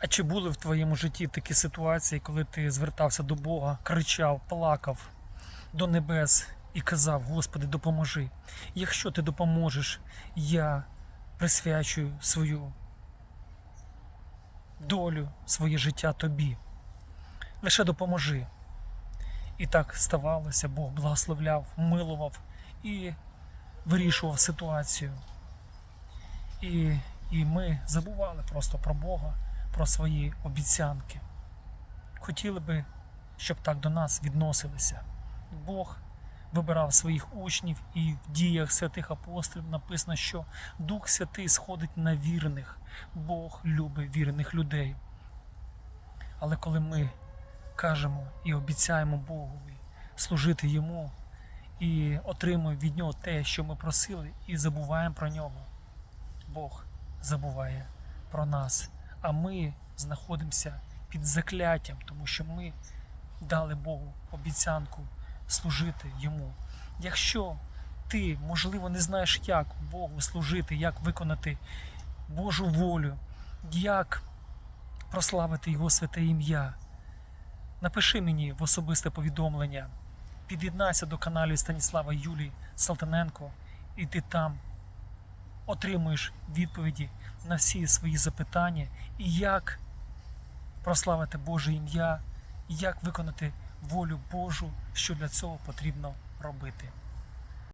А чи були в твоєму житті такі ситуації, коли ти звертався до Бога, кричав, плакав до небес і казав: Господи, допоможи. Якщо ти допоможеш, я присвячую свою долю, своє життя тобі. Лише допоможи. І так ставалося, Бог благословляв, милував і вирішував ситуацію. І, і ми забували просто про Бога, про свої обіцянки. Хотіли би, щоб так до нас відносилися. Бог вибирав своїх учнів, і в діях святих апостолів написано, що Дух Святий сходить на вірних. Бог любить вірних людей. Але коли ми кажемо і обіцяємо Богові служити Йому і отримуємо від Нього те, що ми просили, і забуваємо про нього, Бог забуває про нас. А ми знаходимося під закляттям, тому що ми дали Богу обіцянку служити Йому. Якщо ти, можливо, не знаєш, як Богу служити, як виконати Божу волю, як прославити Його святе ім'я, напиши мені в особисте повідомлення, під'єднайся до каналу Станіслава Юлії Салтаненко, і ти там отримуєш відповіді на всі свої запитання, і як прославити Боже ім'я, і як виконати волю Божу, що для цього потрібно робити.